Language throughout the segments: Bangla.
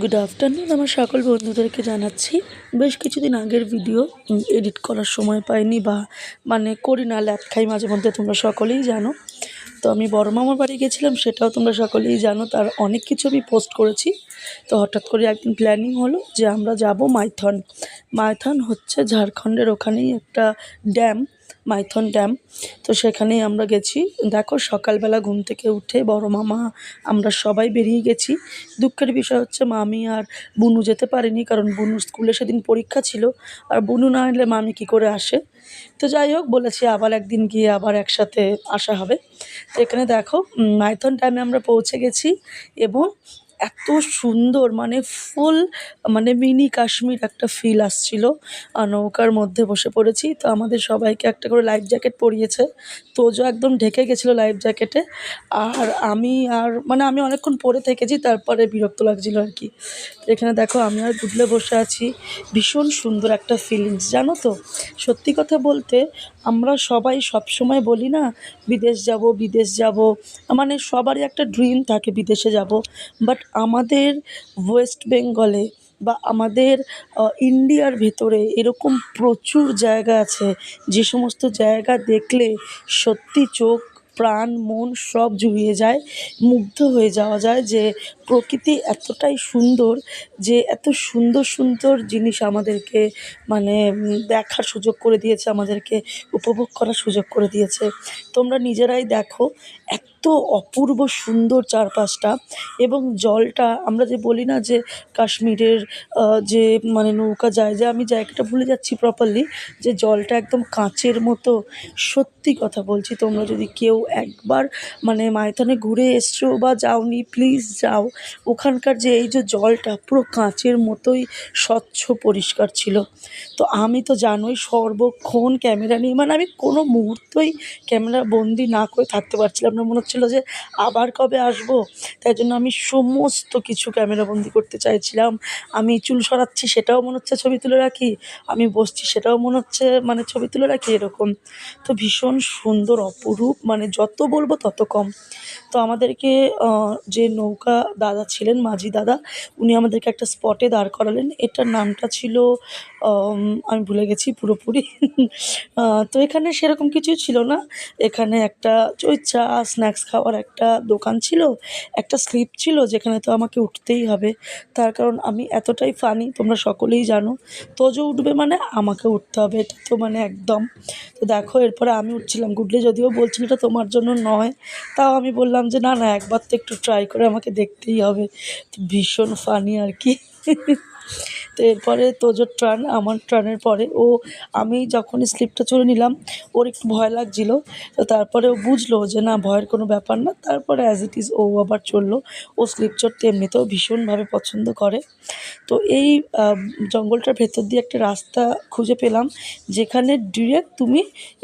গুড আফটারনুন আমার সকল বন্ধুদেরকে জানাচ্ছি। বেশ কিছুদিন আগের ভিডিও এডিট করার সময় পাইনি বা মানে করি না, ল্যাপ খাই মাঝে মধ্যে, তোমরা সকলেই জানো। তো আমি বড় মামার বাড়ি গেছিলাম, সেটাও তোমরা সকলেই জানো, তার অনেক কিছু আমি পোস্ট করেছি। তো হঠাৎ করে একদিন প্ল্যানিং হলো যে আমরা যাব মাইথন। মাইথন হচ্ছে ঝাড়খণ্ডের ওখানেই একটা ড্যাম মাইথন ড্যাম তো সেখানেই আমরা গেছি। দেখো সকালবেলা ঘুম থেকে উঠে বড় মামা, আমরা সবাই বেরিয়ে গেছি। দুঃখের বিষয় হচ্ছে মামি আর বুনু যেতে পারেনি কারণ বুনুর স্কুলে সেদিন পরীক্ষা ছিল। আর বুনু না এলে মামি কী করে আসে? তো যাই হোক, বলেছি আবার একদিন গিয়ে আবার একসাথে আসা হবে। তো এখানে দেখো মাইথন ড্যামে আমরা পৌঁছে গেছি এবং এত সুন্দর মানে ফুল মানে মিনি কাশ্মীর একটা ফিল আসছিল। নৌকার মধ্যে বসে পড়েছি, তো আমাদের সবাইকে একটা করে লাইফ জ্যাকেট পরিয়েছে। তোজো একদম ঢেকে গেছিল লাইফ জ্যাকেটে আর আমি আর মানে আমি অনেকক্ষণ পরে থেকেছি, তারপরে বিরক্ত লাগছিল আর কি। এখানে দেখো, আমি আর গুডলে বসে আছি। ভীষণ সুন্দর একটা ফিলিংস জানো তো? সত্যি কথা বলতে, আমরা সবাই সব সময় বলি না, বিদেশ যাব বিদেশ যাব। মানে সবারই একটা ড্রিম থাকে, বিদেশে যাব। বাট আমাদের ওয়েস্ট বেঙ্গলে বা আমাদের ইন্ডিয়ার ভেতরে এরকম প্রচুর জায়গা আছে। যে সমস্ত জায়গা দেখলে সত্যি চোখ, প্রাণ, মন সব জুড়িয়ে যায়, মুগ্ধ হয়ে যাওয়া যায় যে প্রকৃতি এতটাই সুন্দর যে এত সুন্দর সুন্দর জিনিস আমাদেরকে মানে দেখার সুযোগ করে দিয়েছে, আমাদেরকে উপভোগ করার সুযোগ করে দিয়েছে। তোমরা নিজেরাই দেখো, এত অপূর্ব সুন্দর চারপাশটা এবং জলটা, আমরা যে বলি না যে কাশ্মীরের যে মানে নৌকা যায়, যে আমি জায়গাটা ভুলে যাচ্ছি প্রপারলি যে জলটা একদম কাঁচের মতো। সত্যি কথা বলছি, তোমরা যদি কেউ একবার মানে মাইথনে ঘুরে এসছো বা যাওনি প্লিজ যাও। ওখানকার যে এই যে জলটা, পুরো কাঁচের মতোই স্বচ্ছ পরিষ্কার ছিল। তো আমি তো জানোই সর্বক্ষণ ক্যামেরা নিয়ে মানে আমি কোনো মুহূর্তই ক্যামেরা বন্দি না করে থাকতে পারছিলাম না, মনে হচ্ছিল যে, আবার কবে আসব? তাই জন্য আমি সমস্ত কিছু ক্যামেরা বন্দি করতে চাইছিলাম। আমি চুল সরাচ্ছি, সেটাও মনে হচ্ছে ছবি তুলে রাখি। আমি বসছি, সেটাও মনে হচ্ছে মানে ছবি তুলে রাখি এরকম। তো ভীষণ সুন্দর, অপরূপ মানে যত বলব তত কম। তো আমাদেরকে যে নৌকা দাদা ছিলেন, মাঝি দাদা, উনি আমাদেরকে একটা স্পটে দাঁড় করালেন। এটার নামটা ছিল, আমি ভুলে গেছি পুরোপুরি। তো এখানে সেরকম কিছুই ছিল না। এখানে একটা ওই চা স্ন্যাক্স খাওয়ার একটা দোকান ছিল, একটা স্লিপ ছিল যেখানে তো আমাকে উঠতেই হবে। তার কারণ আমি এতটাই ফানি তোমরা সকলেই জানো। তোজো উঠবে মানে আমাকে উঠতে হবে, এটা তো মানে একদম। তো দেখো, এরপরে আমি উঠছিলাম গুডলে, যদিও বলছিল এটা তোমার জন্য নয়, তাও আমি বললাম যে না না, একবার তো একটু ট্রাই করে আমাকে দেখতেই হবে। ভীষণ ফানি আর কি। তো এরপরে তোজোর ট্রান আমার ট্রানের পরে ও আমি যখনই স্লিপটা চড়ে নিলাম, ওর একটু ভয় লাগছিল। তো তারপরে ও বুঝলো যে না, ভয়ের কোনো ব্যাপার না। তারপরে অ্যাজ ইট ইজ ও আবার চলল। ও স্লিপ চড়তে এমনিতেও ভীষণভাবে পছন্দ করে। তো এই জঙ্গলটার ভেতর দিয়ে একটা রাস্তা খুঁজে পেলাম, যেখানে ডিরেক্ট তুমি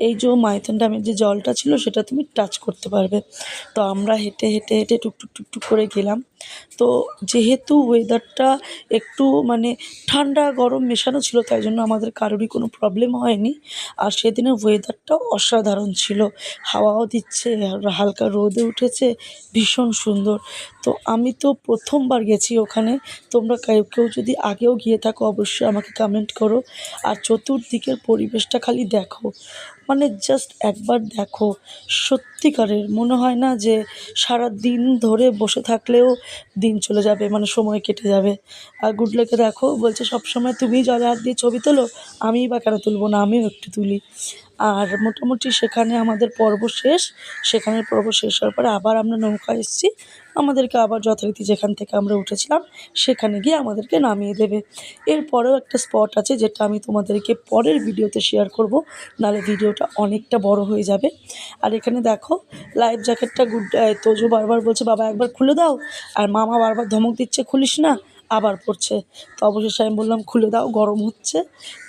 এই যে মাইথন ড্যামের যে জলটা ছিল, সেটা তুমি টাচ করতে পারবে। তো আমরা হেঁটে হেঁটে হেঁটে টুকটুক টুকটুক করে গেলাম। তো যেহেতু ওয়েদারটা একটু মানে ঠান্ডা, গরম মেশানো ছিল, তাই জন্য আমাদের কারোরই কোনো প্রবলেম হয়নি। আর সেদিনের ওয়েদারটাও অসাধারণ ছিল। হাওয়াও দিচ্ছে হালকা রোদে উঠেছে, ভীষণ সুন্দর। তো আমি তো প্রথমবার গেছি ওখানে। তোমরা কেউ যদি আগেও গিয়ে থাকো, অবশ্যই আমাকে কমেন্ট করো। আর চতুর্দিকের পরিবেশটা খালি দেখো। মানে জাস্ট একবার দেখো, সত্যিকারের। মনে হয় না যে সারা দিন ধরে বসে থাকলেও দিন চলে যাবে মানে সময় কেটে যাবে। আর গুডলেকে দেখো, বলছে সবসময় তুমি জলে হাত দিয়ে ছবি তোলো, আমিই বা কেন তুলবো না, আমিও একটু তুলি। আর মোটামুটি সেখানে আমাদের পর্ব শেষ। সেখানের পর্ব শেষ হওয়ার পরে আবার আমরা নৌকা এসেছি। আমাদেরকে আবার যথারীতি যেখান থেকে আমরা উঠেছিলাম, সেখানে গিয়ে আমাদেরকে নামিয়ে দেবে। এরপরেও একটা স্পট আছে যেটা আমি তোমাদেরকে পরের ভিডিওতে শেয়ার করব, নাহলে ভিডিওটা অনেকটা বড় হয়ে যাবে। আর এখানে দেখো লাইফ জ্যাকেটটা গুড তোজো বারবার বলছে, বাবা, একবার খুলে দাও। আর মামা বারবার ধমক দিচ্ছে, খুলিস না। আবার পড়ছে। তো অবশেষে আমি বললাম, খুলে দাও, গরম হচ্ছে।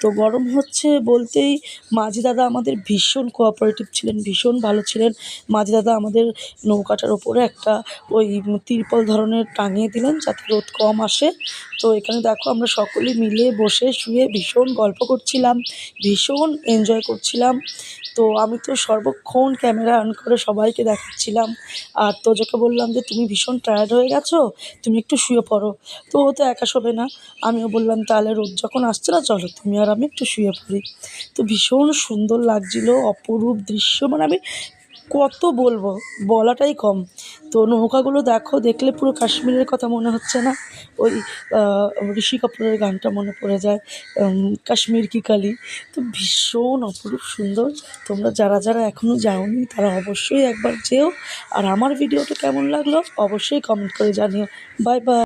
তো গরম হচ্ছে বলতেই মাঝি দাদা আমাদের ভীষণ কোঅপারেটিভ ছিলেন, ভীষণ ভালো ছিলেন। মাঝি দাদা আমাদের নৌকাটার ওপরে একটা ওই তিরপল ধরনের টাঙিয়ে দিলেন যাতে রোদ কম আসে। তো এখানে দেখো, আমরা সকলে মিলে বসে শুয়ে ভীষণ গল্প করছিলাম, ভীষণ এনজয় করছিলাম। তো আমি তো সর্বক্ষণ ক্যামেরা অন করে সবাইকে দেখাচ্ছিলাম। আর তোজোকে বললাম যে, তুমি ভীষণ টায়ার্ড হয়ে গেছো, তুমি একটু শুয়ে পড়ো। তো ও তো একা শোবে না। আমিও বললাম, তাহলে রোদ যখন আসছে না, চলো তুমি আর আমি একটু শুয়ে পড়ি। তো ভীষণ সুন্দর লাগছিল, অপরূপ দৃশ্য। মানে আমি কত বলব, বলাটাই কম। তো নৌকাগুলো দেখো, দেখলে পুরো কাশ্মীরের কথা মনে হচ্ছে না? ওই ঋষি কাপুরের গানটা মনে পড়ে যায় কাশ্মীর কি কালি? তো ভীষণ অপরূপ সুন্দর। তোমরা যারা যারা এখনও যাওনি, তারা অবশ্যই একবার যেও। আর আমার ভিডিওটা কেমন লাগল, অবশ্যই কমেন্ট করে জানিও। Bye bye